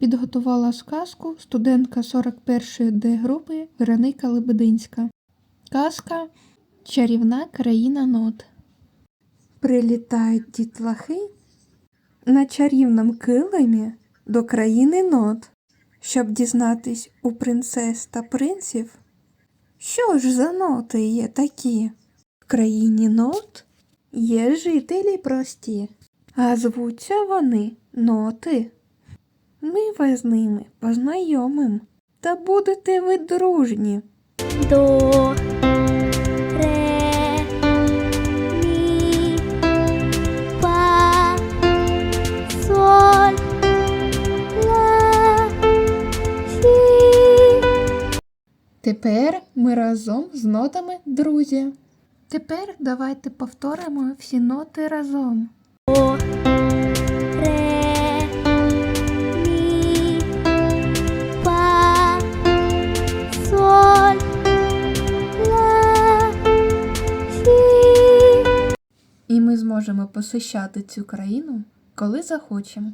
Підготувала сказку студентка 41-ї Д групи Вероника Лебединська. Казка Чарівна країна нот. Прилітають дітлахи на чарівному килимі до країни нот, щоб дізнатись у принцес та принців, що ж за ноти є такі. В країні нот є жителі прості, а звуться вони ноти. Ми вас з ними познайомим, та будете ви дружні. до, ре, мі, фа, соль, ла, сі. Тепер ми разом з нотами друзі. Тепер давайте повторимо всі ноти разом. До, І ми зможемо посещати цю країну, коли захочемо.